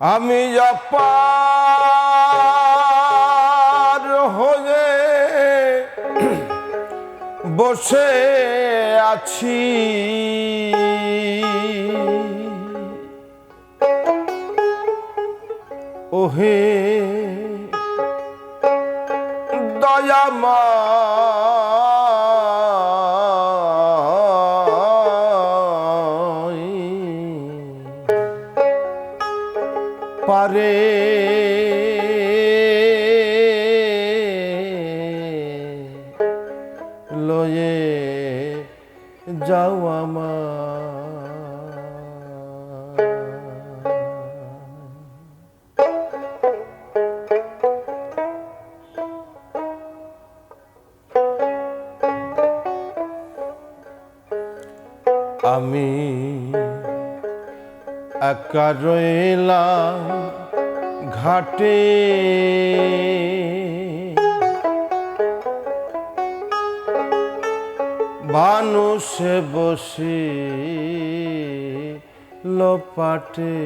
আমি অপার হয়ে বসে আছি। ওহে দয়াময় আমি একা রইলাম ঘাটে। মানুষে বসে লোপাটে।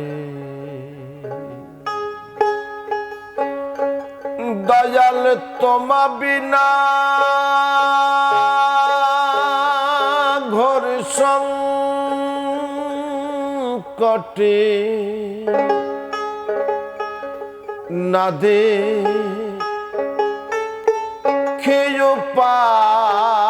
দয়াল তোমা বিনা। সংকটে না দে খেয়ে পাই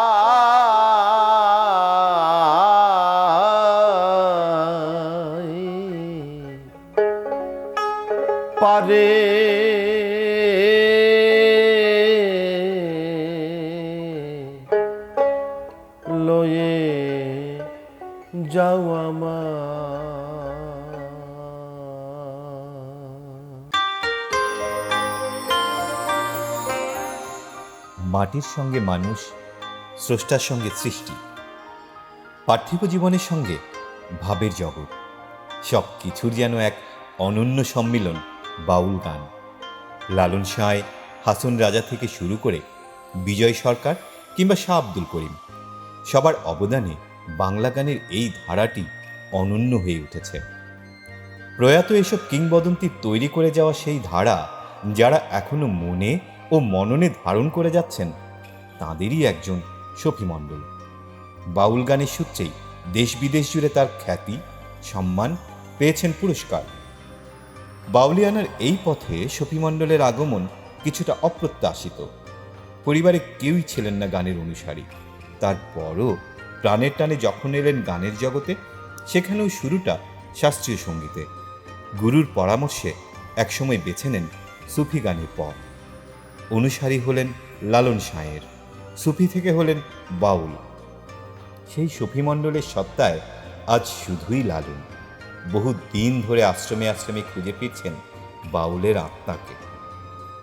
মাটির সঙ্গে মানুষ, স্রষ্টার সঙ্গে সৃষ্টি, পার্থিব জীবনের সঙ্গে ভাবের জগৎ, সব কিছুর যেন এক অনন্য সম্মিলন, বাউল গান। লালন সাঁয় হাসন রাজা থেকে শুরু করে বিজয় সরকার কিংবা শাহ আব্দুল করিম, সবার অবদানে বাংলা গানের এই ধারাটি অনন্য হয়ে উঠেছে। প্রয়াত এসব কিংবদন্তি তৈরি করে যাওয়া সেই ধারা, যারা এখনও মনে ও মননে ধারণ করে যাচ্ছেন তাঁদেরই একজন সফি মণ্ডল বাউল গানের সূত্রেই দেশ বিদেশ জুড়ে তার খ্যাতি, সম্মান পেয়েছেন পুরস্কার। বাউলিয়ানার এই পথে সফি মণ্ডলের আগমন কিছুটা অপ্রত্যাশিত। পরিবারে কেউই ছিলেন না গানের অনুসারী। তারপরও প্রাণের টানে যখন এলেন গানের জগতে, সেখানেও শুরুটা শাস্ত্রীয় সঙ্গীতে। গুরুর পরামর্শে একসময় বেছে নেন সুফি গানের পথ। অনুসারী হলেন লালন সাঁয়ের। সুফি থেকে হলেন বাউল। সেই সফি মণ্ডলের সত্তায় আজ শুধুই লালন। বহু দিন ধরে আশ্রমে আশ্রমে খুঁজে ফিরছেন বাউলের আত্মাকে।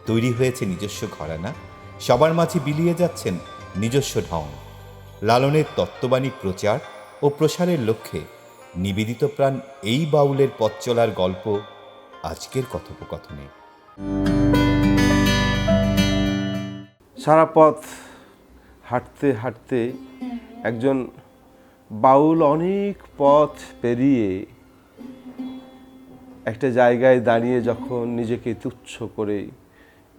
তৈরি হয়েছে নিজস্ব ঘরানা, সবার মাঝে বিলিয়ে যাচ্ছেন নিজস্ব ঢং। লালনের তত্ত্ববাণী প্রচার ও প্রসারের লক্ষ্যে নিবেদিত প্রাণ এই বাউলের পথ চলার গল্প আজকের কথোপকথনে। সারা পথ হাঁটতে হাঁটতে একজন বাউল অনেক পথ পেরিয়ে একটা জায়গায় দাঁড়িয়ে যখন নিজেকে তুচ্ছ করে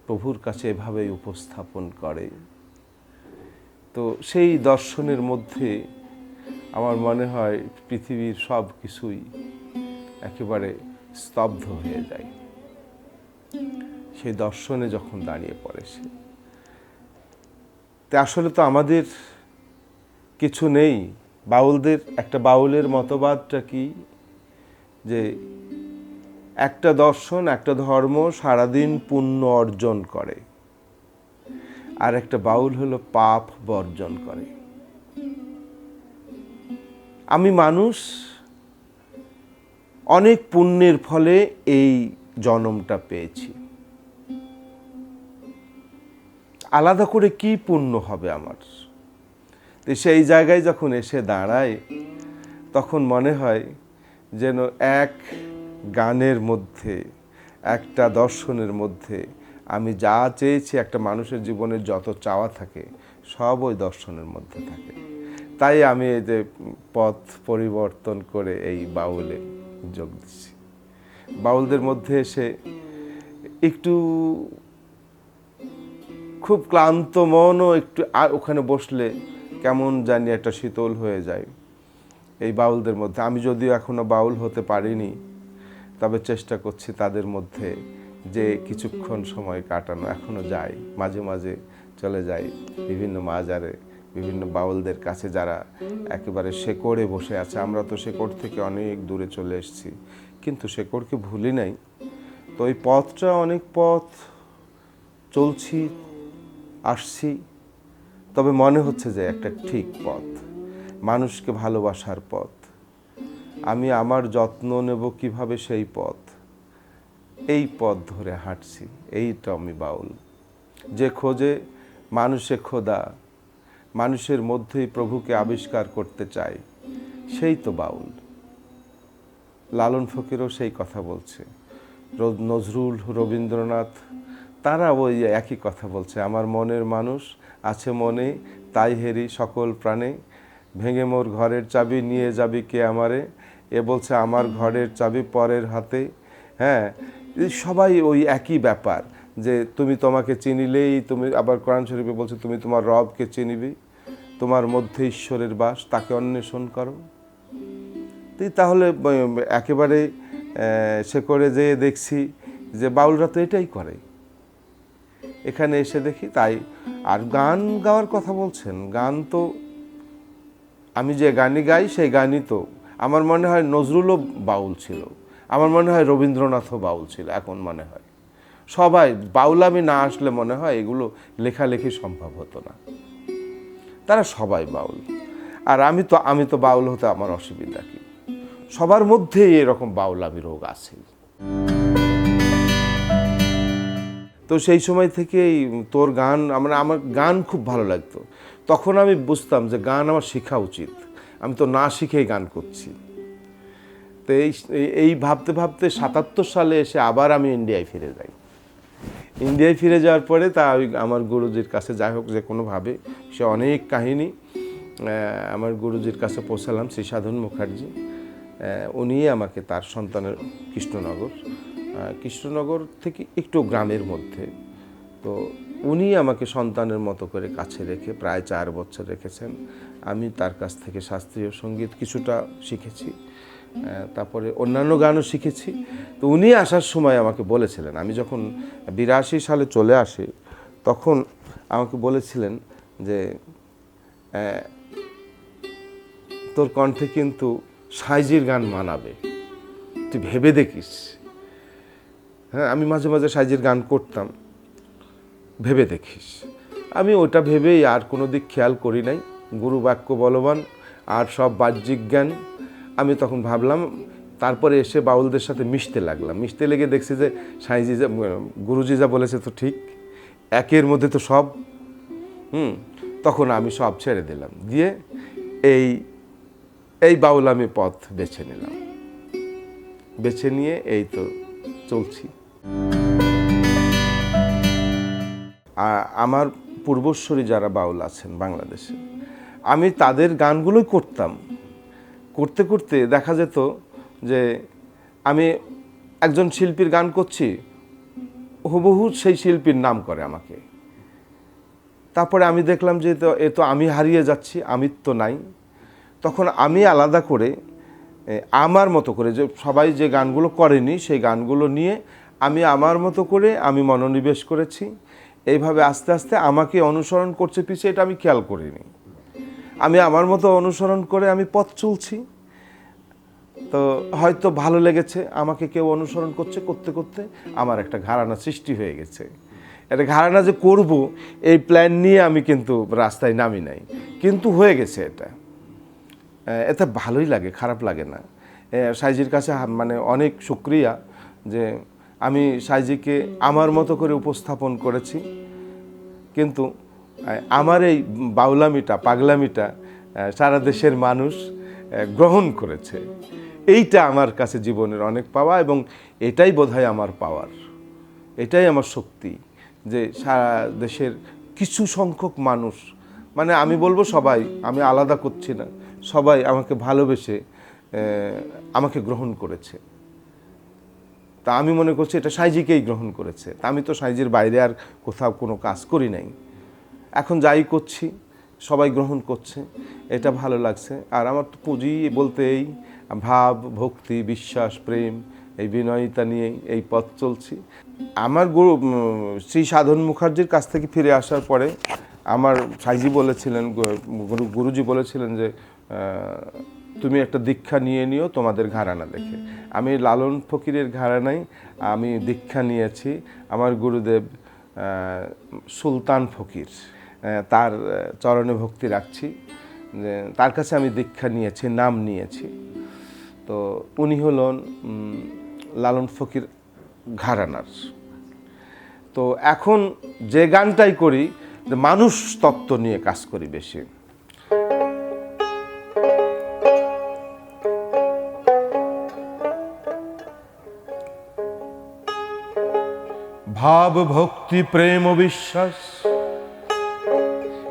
প্রভুর কাছে এভাবেই উপস্থাপন করে। তো সেই দর্শনের মধ্যে আমার মনে হয় পৃথিবীর সব কিছুই একেবারে স্তব্ধ হয়ে যায়। সেই দর্শনে যখন দাঁড়িয়ে পড়ে সে। তা আসলে তো আমাদের কিছু নেই। বাউলদের, একটা বাউলের মতবাদটা কি? যে একটা দর্শন, একটা ধর্ম সারাদিন পুণ্য অর্জন করে। আর একটা বাউল হলো পাপ বর্জন করে। আমি মানুষ, অনেক পুণ্যের ফলে এই জন্মটা পেয়েছি। আলাদা করে কি পূর্ণ হবে আমার? তো সেই জায়গায় যখন এসে দাঁড়ায় তখন মনে হয় যেন এক গানের মধ্যে, একটা দর্শনের মধ্যে আমি যা চেয়েছি, একটা মানুষের জীবনের যত চাওয়া থাকে, সব ওই দর্শনের মধ্যে থাকে। তাই আমি এই যে পথ পরিবর্তন করে এই বাউলে যোগ দিচ্ছি। বাউলদের মধ্যে এসে একটু খুব ক্লান্ত মনও একটু ওখানে বসলে কেমন জানি একটা শীতল হয়ে যায় এই বাউলদের মধ্যে। আমি যদিও এখনও বাউল হতে পারিনি, তবে চেষ্টা করছি তাদের মধ্যে যে কিছুক্ষণ সময় কাটানো। এখনও যাই, মাঝে মাঝে চলে যাই বিভিন্ন মাজারে, বিভিন্ন বাউলদের কাছে যারা একেবারে শেকড়ে বসে আছে। আমরা তো শেকড় থেকে অনেক দূরে চলে এসেছি, কিন্তু শেকড়কে ভুলি নাই। তো ওই পথটা অনেক পথ, চলছি আসছি। তবে মনে হচ্ছে যে একটা ঠিক পথ, মানুষকে ভালোবাসার পথ। আমি আমার যত্ন নেব কীভাবে সেই পথ? এই পথ ধরে হাঁটছি এইটা আমি বাউল। যে খোঁজে মানুষে খোদা, মানুষের মধ্যেই প্রভুকে আবিষ্কার করতে চায়, সেই তো বাউল। লালন ফকিরও সেই কথা বলছে। নজরুল, রবীন্দ্রনাথ তারা ওই একই কথা বলছে, আমার মনের মানুষ আছে মনে, তাই হেরি সকল প্রাণে। ভেঙে মোর ঘরের চাবি, নিয়ে যাবি কে আমারে? এ বলছে, আমার ঘরের চাবি পরের হাতে। হ্যাঁ সবাই ওই একই ব্যাপার যে তুমি তোমাকে চিনিলেই তুমি, আবার কোরআন শরীফে বলছে, তুমি তোমার রবকে চিনিবি, তোমার মধ্যে ঈশ্বরের বাস, তাকে অন্বেষণ করো। তুই তাহলে একেবারে সে করে যে দেখছি যে বাউলরা তো এটাই করে। এখানে এসে দেখি, তাই। আর গান গাওয়ার কথা বলছেন, গান তো আমি যে গানই গাই, সেই গানই তো। আমার মনে হয় নজরুলও বাউল ছিল। আমার মনে হয় রবীন্দ্রনাথও বাউল ছিল, এখন মনে হয়। সবাই বাউলামি না আসলে মনে হয় এগুলো লেখালেখি সম্ভব হতো না। তারা সবাই বাউল। আর আমি তো আমি তো বাউল হতে আমার অসুবিধা কি? সবার মধ্যেই এরকম বাউলামি রোগ আছে। তো সেই সময় থেকেই তোর গান আমার আমার গান খুব ভালো লাগতো। তখন আমি বুঝতাম যে গান আমার শেখা উচিত। আমি তো না শিখেই গান করছি। তো এই এই ভাবতে ভাবতে সাতাত্তর সালে এসে আবার আমি ইন্ডিয়ায় ফিরে যাই। ইন্ডিয়ায় ফিরে যাওয়ার পরে তা ওই আমার গুরুজির কাছে যাই হোক যে কোনোভাবে সে অনেক কাহিনী আমার গুরুজির কাছে পৌঁছালাম শ্রী সাধন মুখার্জি। আহ, উনি আমাকে তার সন্তানের কৃষ্ণনগর। কৃষ্ণনগর থেকে একটু গ্রামের মধ্যে। তো উনি আমাকে সন্তানের মতো করে কাছে রেখে প্রায় চার বছর রেখেছেন। আমি তার কাছ থেকে শাস্ত্রীয় সংগীত কিছুটা শিখেছি তারপরে অন্যান্য গানও শিখেছি। তো উনি আসার সময় আমাকে বলেছিলেন, আমি যখন বিরাশি সালে চলে আসি, তখন আমাকে বলেছিলেন যে তোর কণ্ঠে কিন্তু সাইজির গান মানাবে। তুই ভেবে দেখিস। হ্যাঁ আমি মাঝে মাঝে সাইজির গান করতাম। ভেবে দেখিস। আমি ওটা ভেবেই আর কোনো দিক খেয়াল করি নাই। গুরু বাক্য বলবান, আর সব বাহ্যিক জ্ঞান। আমি তখন ভাবলাম, তারপরে এসে বাউলদের সাথে মিশতে লাগলাম। মিশতে লেগে দেখছি যে সাইজি যা গুরুজি যা বলেছে তো ঠিক। একের মধ্যে তো সব। হুম, তখন আমি সব ছেড়ে দিলাম। দিয়ে এই এই বাউল আমি পথ বেছে নিলাম। বেছে নিয়ে এই তো চলছি। আমার পূর্বশ্বরী যারা বাউল আছেন বাংলাদেশে, আমি তাদের গানগুলোই করতাম। করতে করতে দেখা যেত যে আমি একজন শিল্পীর গান করছি, হুবহু সেই শিল্পীর নাম করে আমাকে। তারপরে আমি দেখলাম যে তো এ তো আমি হারিয়ে যাচ্ছি, আমি তো নাই। তখন আমি আলাদা করে আমার মতো করে যে সবাই যে গানগুলো করেনি, সেই গানগুলো নিয়ে আমি আমার মতো করে আমি মনোনিবেশ করেছি। এইভাবে আস্তে আস্তে আমাকে অনুসরণ করছে পিছিয়ে এটা আমি খেয়াল করিনি। আমি আমার মতো অনুসরণ করে আমি পথ চলছি। তো হয়তো ভালো লেগেছে আমাকে কেউ অনুসরণ করছে, করতে করতে আমার একটা ঘরানা সৃষ্টি হয়ে গেছে। এটা ঘরানা যে করব, এই প্ল্যান নিয়ে আমি কিন্তু রাস্তায় নামি নাই। কিন্তু হয়ে গেছে এটা। এতে ভালোই লাগে, খারাপ লাগে না। সাইজির কাছে মানে অনেক শুক্রিয়া যে আমি সাইজিকে আমার মতো করে উপস্থাপন করেছি। কিন্তু আমার এই বাউলামিটা, পাগলামিটা সারা দেশের মানুষ গ্রহণ করেছে। এইটা আমার কাছে জীবনের অনেক পাওয়া এবং এটাই বোধহয় আমার পাওয়ার। এটাই আমার শক্তি যে সারা দেশের কিছু সংখ্যক মানুষ মানে আমি বলব সবাই, আমি আলাদা করছি না, সবাই আমাকে ভালোবেসে আমাকে গ্রহণ করেছে। তা আমি মনে করছি এটা সাইজিকেই গ্রহণ করেছে। তা আমি তো সাইজের বাইরে আর কোথাও কোনো কাজ করি নাই। এখন যাই করছি, সবাই গ্রহণ করছে, এটা ভালো লাগছে। আর আমার তো পুঁজি বলতে এই ভাব, ভক্তি, বিশ্বাস, প্রেম, এই বিনয়িতা নিয়েই এই পথ চলছি। আমার গুরু শ্রী সাধন মুখার্জির কাছ থেকে ফিরে আসার পরে আমার সাইজি বলেছিলেন গুরু, গুরুজি বলেছিলেন যে তুমি একটা দীক্ষা নিয়ে নিও, তোমাদের ঘরানা দেখে। আমি লালন ফকিরের ঘরানায় আমি দীক্ষা নিয়েছি। আমার গুরুদেব সুলতান ফকির তার চরণে ভক্তি রাখছি। তার কাছে আমি দীক্ষা নিয়েছি, নাম নিয়েছি। তো উনি হলেন লালন ফকির ঘরানার তো এখন যে গানটাই করি মানুষ তত্ত্ব নিয়ে কাজ করি বেশি। ভাব ভক্তি প্রেম বিশ্বাস।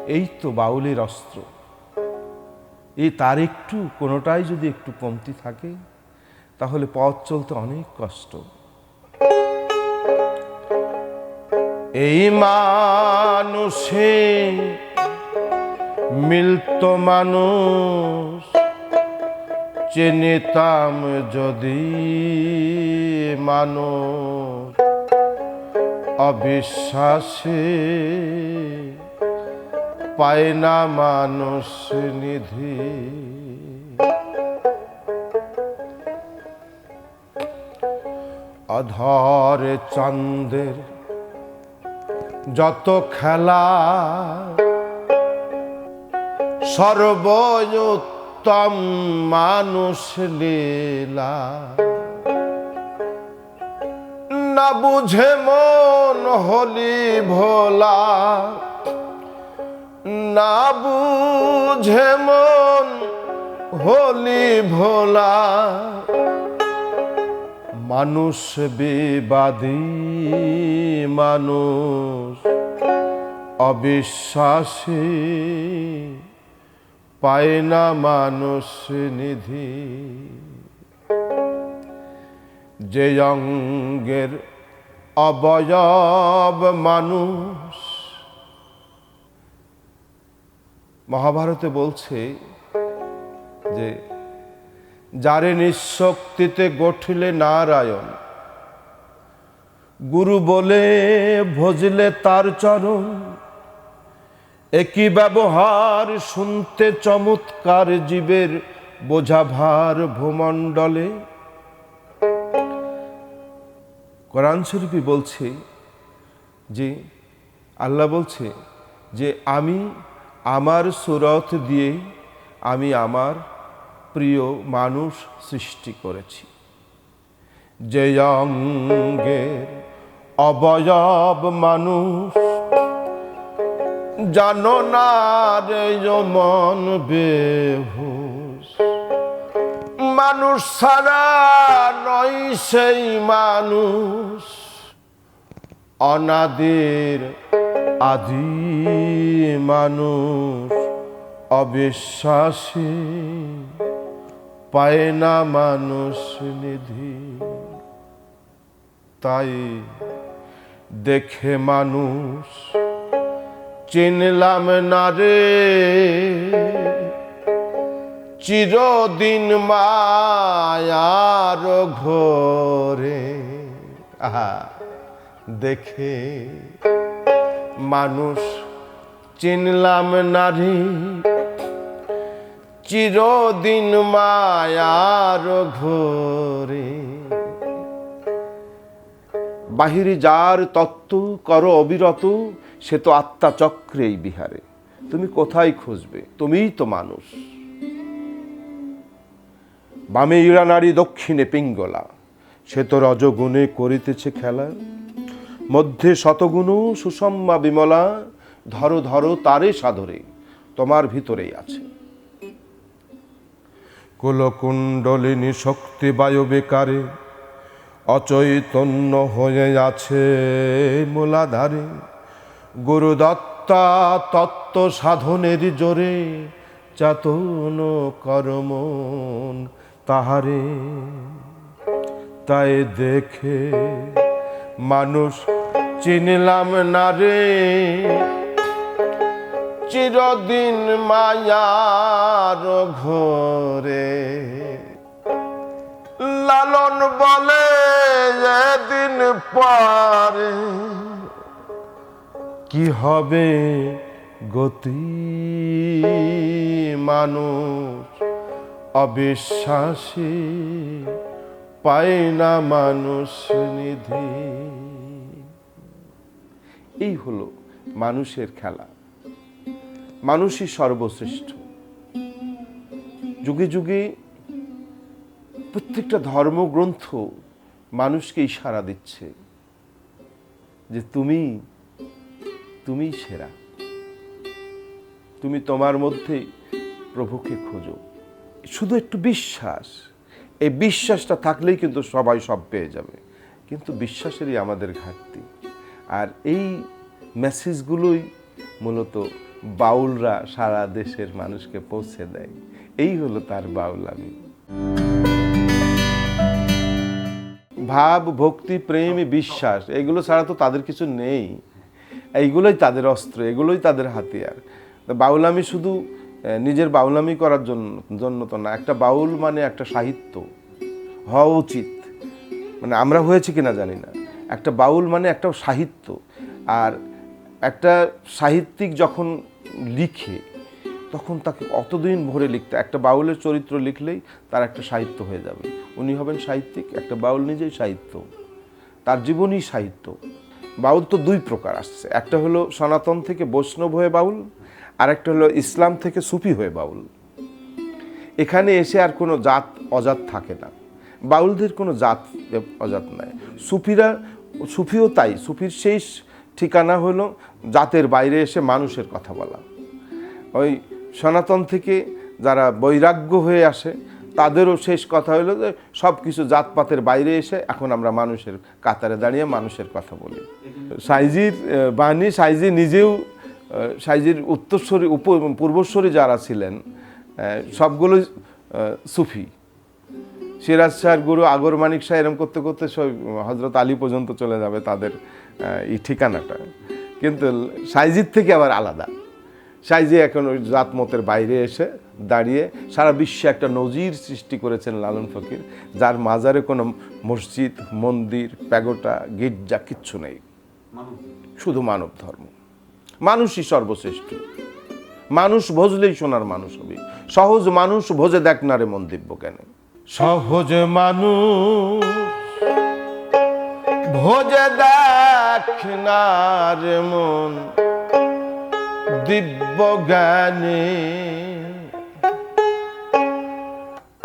এই তো বাউলের অস্ত্র। এই তার একটু, কোনোটাই যদি একটু কমতি থাকে, তাহলে পথ চলতে অনেক কষ্ট। এই মানুষে মিলত মানুষ, চেনেতাম যদি মানুষ। অবিশ্বাসে। পায় না মানুষ নিধি। অধর চন্দের যত খেলা সর্বোত্তম মানুষ লীলা। না বুঝে মন হলি ভোলা। না বুঝে মন হলি ভোলা। মানুষ বিবাদী মানুষ, অবিশ্বাসী পায় না মানুষ নিধি। যে অঙ্গের অবয়ব মানুষ। মহাভারতে বলছে যে, যারে নিঃশক্তিতে গঠিলে নারায়ণ, গুরু বলে ভজলে তার চরণ, একই ব্যবহার শুনতে চমৎকার জীবের বোঝা ভার ভূমণ্ডলে। কোরআন শরীফই বলছে যে, আল্লাহ বলছে যে, আমি আমার সুরত দিয়ে আমি আমার প্রিয় মানুষ সৃষ্টি করেছি। যে অঙ্গের অবয়ব মানুষ জানো না রে মন বেহুশ। মানুষ ছাড়া নয় সেই মানুষ। অনাদের আদি মানুষ, অবিশ্বাসী, পায় না মানুষ নিধি। তাই দেখে মানুষ চিনলাম না রে। চিরদিন মায়ার ঘোরে। আহা, দেখে মানুষ চিনলাম নারী। চিরদিন মায়ার ঘোরে। বাহিরে যার তত্ত্ব করো অবিরত, সে তো আত্মা চক্রেই বিহারে। তুমি কোথায় খুঁজবে? তুমিই তো মানুষ। বামে ইরানারী দক্ষিণে পিঙ্গলা। সে তো রজগুণে করিতেছে খেলা। মধ্যে শতগুণ, সুষম্মা বিমলা, ধরো ধরো তারে সাধরে তোমার ভিতরেই আছে। কুলকুণ্ডলিনী শক্তি বায়ু বেকারে, অচৈতন্য হয়ে আছে মূলাধারে। গুরুদত্তা তত্ত্ব সাধনের জোরে, চাতন কর্মন তাহারে, তাই দেখে মানুষ চিনলাম না রে। চিরদিন মায়ার ঘরে। লালন বলে এদিন পরে। কি হবে গতি মানুষ? অবিশ্বাসী, পায় না মানুষ নিধি। এই হলো মানুষের খেলা। মানুষই সর্বশ্রেষ্ঠ। যুগে যুগে প্রত্যেকটা ধর্মগ্রন্থ মানুষকে ইশারা দিচ্ছে যে তুমি তুমি সেরা। তুমি তোমার মধ্যে প্রভুকে খোঁজো। শুধু একটু বিশ্বাস। এই বিশ্বাসটা থাকলেই কিন্তু সবাই সব পেয়ে যাবে। কিন্তু বিশ্বাসেরই আমাদের ঘাটতি। আর এই মেসেজগুলোই মূলত বাউলরা সারা দেশের মানুষকে পৌঁছে দেয়। এই হলো তার বাউলামি। ভাব, ভক্তি, প্রেম, বিশ্বাস, এগুলো ছাড়া তো তাদের কিছু নেই। এইগুলোই তাদের অস্ত্র, এগুলোই তাদের হাতিয়ার। তো বাউলামি শুধু নিজের বাউলামি করার জন্য জন্য তো না। একটা বাউল মানে একটা সাহিত্য। হওয়া উচিত। মানে আমরা হয়েছে কিনা জানি না। একটা বাউল মানে একটা সাহিত্য। আর একটা সাহিত্যিক যখন লিখে, তখন তাকে অতদিন ভরে লিখতে একটা বাউলের চরিত্র লিখলেই তার একটা সাহিত্য হয়ে যাবে। উনি হবেন সাহিত্যিক, একটা বাউল নিজেই সাহিত্য। তার জীবনই সাহিত্য। বাউল তো দুই প্রকার আসছে। একটা হলো সনাতন থেকে বৈষ্ণব হয়ে বাউল আর একটা হলো ইসলাম থেকে সুফি হয়ে বাউল। এখানে এসে আর কোনো জাত অজাত থাকে না। বাউলদের কোনো জাত অজাত নাই। সুফিরা, সুফিও তাই। সুফির শেষ ঠিকানা হলো জাতের বাইরে এসে মানুষের কথা বলা। ওই সনাতন থেকে যারা বৈরাগ্য হয়ে আসে, তাদেরও শেষ কথা হলো যে সব কিছু জাতপাতের বাইরে এসে এখন আমরা মানুষের কাতারে দাঁড়িয়ে মানুষের কথা বলি। সাইজির বাণী সাইজি নিজেও সাইজির উত্তরস্বরী উপ পূর্বস্বরী যারা ছিলেন আহ, সবগুলোই সুফি। সিরাজ শাহর গুরু আগর মানিক শাহ এরম করতে করতে সব হজরত আলী পর্যন্ত চলে যাবে তাদের এই ঠিকানাটা। কিন্তু সাইজির থেকে আবার আলাদা। সাইজি এখন ওই জাতমতের বাইরে এসে দাঁড়িয়ে সারা বিশ্বে একটা নজির সৃষ্টি করেছেন লালন ফকির যার মাজারে কোনো মসজিদ মন্দির প্যাগোটা গির্জা কিচ্ছু নেই। শুধু মানব ধর্ম। মানুষই সর্বশ্রেষ্ঠ। মানুষ ভজলেই সোনার মানুষ হবে। সহজ মানুষ ভোজে দেখ না রে মন দিব্য কেন? সহজ মানুষ ভোজে দেখ না রে মন দিব্য জ্ঞানে।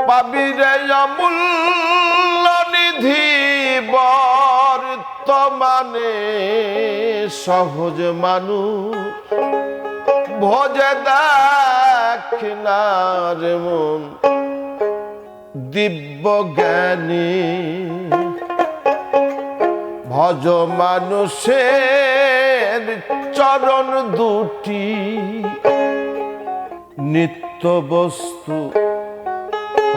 পাবি রে অমূল্য নিধি বর্তমানে সহজ মানুষ ভোজে দেখ মন। দিব্য জ্ঞানী, ভজ মানুষের চরণ দুটি, নিত্য বস্তু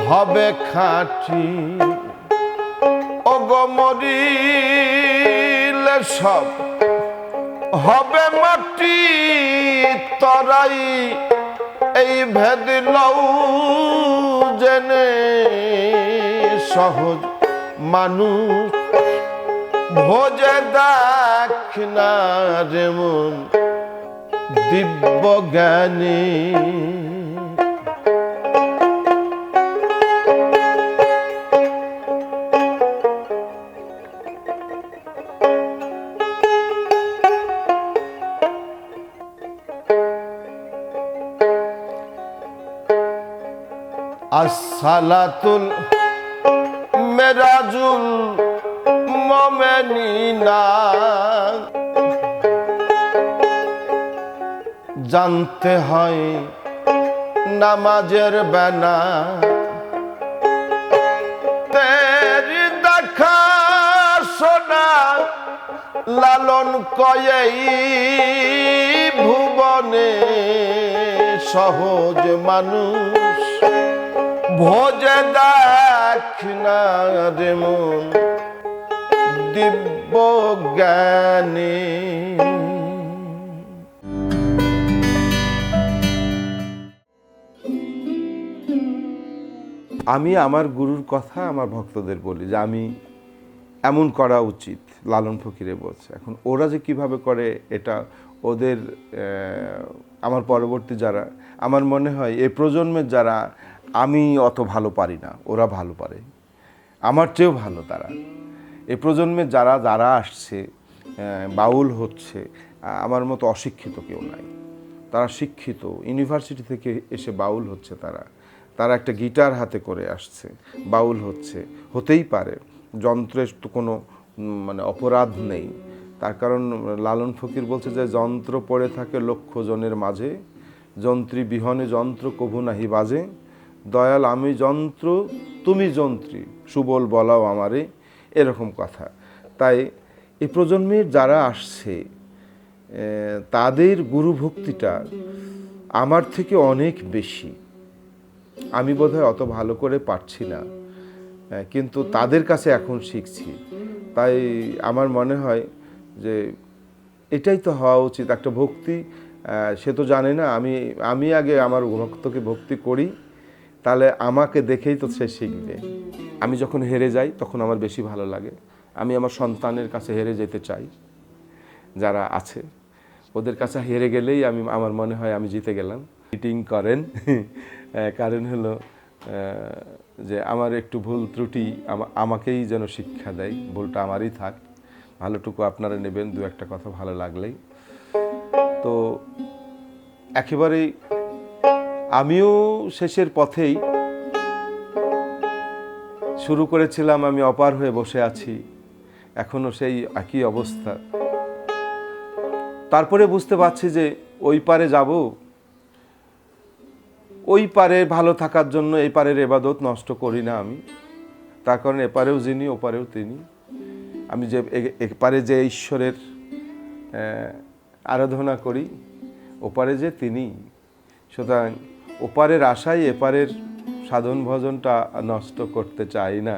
হবে খাঁটি। অগমরিলে সব হবে মাটি তরাই। এই ভেদ লউ জেনে সহজ মানুষ ভোজে দেখ না রে দিব্য জ্ঞানী আসসালাতুল মেরাজুল মমেনিনা। জানতে হয় নামাজের বেনা লালন কয়েই ভুবনে সহজ মানুষ। ভোজে দেখ না রে মন, দিব্য জ্ঞানী। আমি আমার গুরুর কথা আমার ভক্তদের বলি যে আমি এমন করা উচিত, লালন ফকিরে বলছে। এখন ওরা যে কীভাবে করে এটা ওদের আমার পরবর্তী যারা, আমার মনে হয় এই প্রজন্মের যারা আমি অত ভালো পারি না, ওরা ভালো পারে। আমার চেয়েও ভালো তারা। এ প্রজন্মে যারা যারা আসছে বাউল হচ্ছে আমার মতো অশিক্ষিত কেউ নাই। তারা শিক্ষিত, ইউনিভার্সিটি থেকে এসে বাউল হচ্ছে তারা। তারা একটা গিটার হাতে করে আসছে, বাউল হচ্ছে। হতেই পারে, যন্ত্রের তো কোনো মানে অপরাধ নেই। তার কারণ লালন ফকির বলছে যে, যন্ত্র পড়ে থাকে লক্ষ জনের মাঝে, যন্ত্রী বিহনে যন্ত্র কভু নাহি বাজে। দয়াল আমি যন্ত্র, তুমি যন্ত্রী। সুবল বলাও আমারে এরকম কথা। তাই এই প্রজন্মের যারা আসছে তাদের গুরু ভক্তিটা আমার থেকে অনেক বেশি। আমি বোধহয় অত ভালো করে পারছি না কিন্তু তাদের কাছে এখন শিখছি। তাই আমার মনে হয় যে এটাই তো হওয়া উচিত, একটা ভক্তি। সে তো জানে না, আমি আমি আগে আমার ভক্তকে ভক্তি করি। তাহলে আমাকে দেখেই তো সে শিখবে। আমি যখন হেরে যাই, তখন আমার বেশি ভালো লাগে। আমি আমার সন্তানের কাছে হেরে যেতে চাই, যারা আছে। ওদের কাছে হেরে গেলেই আমি, আমার মনে হয় আমি জিতে গেলাম। মিটিং করেন। কারণ হলো যে আমার একটু ভুল ত্রুটি আমাকেই যেন শিক্ষা দেয়। ভুলটা আমারই থাক। ভালোটুকু আপনারা নেবেন, দু একটা কথা ভালো লাগলেই। তো, একেবারেই আমিও শেষের পথেই শুরু করেছিলাম, আমি অপার হয়ে বসে আছি। এখনও সেই একই অবস্থা। তারপরে বুঝতে পারছি যে ওই পারে যাব। ওই পারে ভালো থাকার জন্য এই পারের এবাদত নষ্ট করি না আমি। তার কারণ এপারেও যিনি ওপারেও তিনি। আমি যে এপারে যে ঈশ্বরের আরাধনা করি ওপারে যে তিনি। সুতরাং ওপারের আশায় এপারের সাধন ভজনটা নষ্ট করতে চাই না।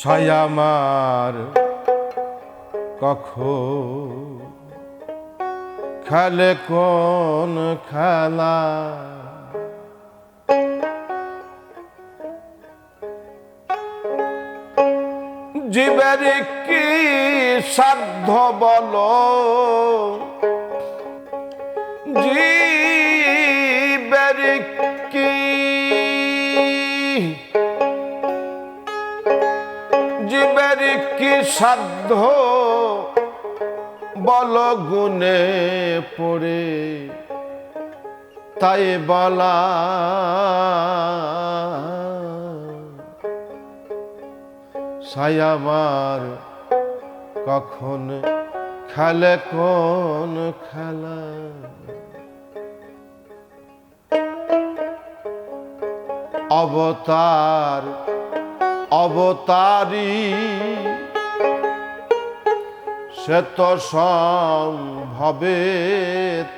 সায়ামার কখন খেলে কোন খেলা? জীবের কি সাধ্য বল। জীবের কি জীবের কি সাধ্য বল গুনে পড়ে। তাই বলা সায়ামার কখন খেলে, কোন খেলা? অবতার, অবতারী, সে তো সম্ভবে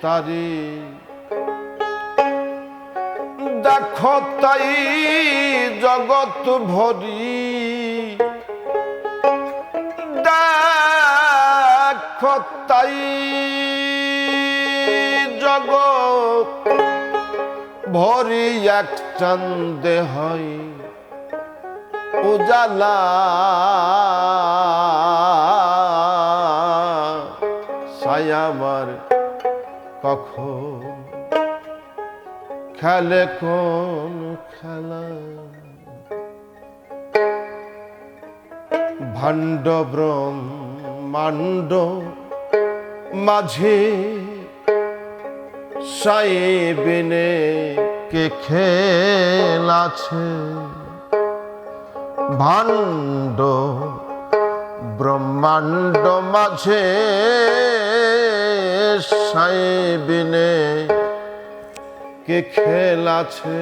তারি দেখো তাই জগৎ ভরি তাই জগৎ ভরি এক চন্দে হয়। উজালা সায়ামার কখন খেলে কোন খেলা? ভাণ্ড ব্রহ্মাণ্ড মাঝে সাইবিনে কে খেল আছে? ভাণ্ড ব্রহ্মাণ্ড মাঝে সাইবিনে কে খেল আছে?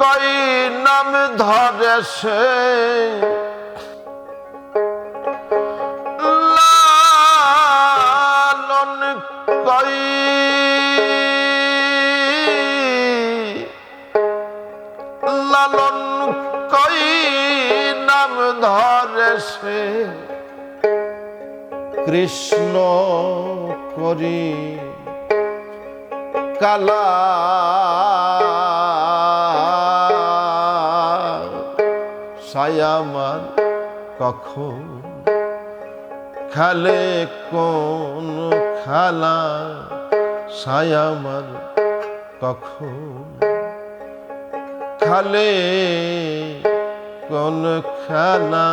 কই নাম ধরে সে? লালন কই? লালন কই নাম ধরে কৃষ্ণ করি কালা সায়ামার কখন? খালে কোন খালা সায়ামার কখন? খালে কোন খালা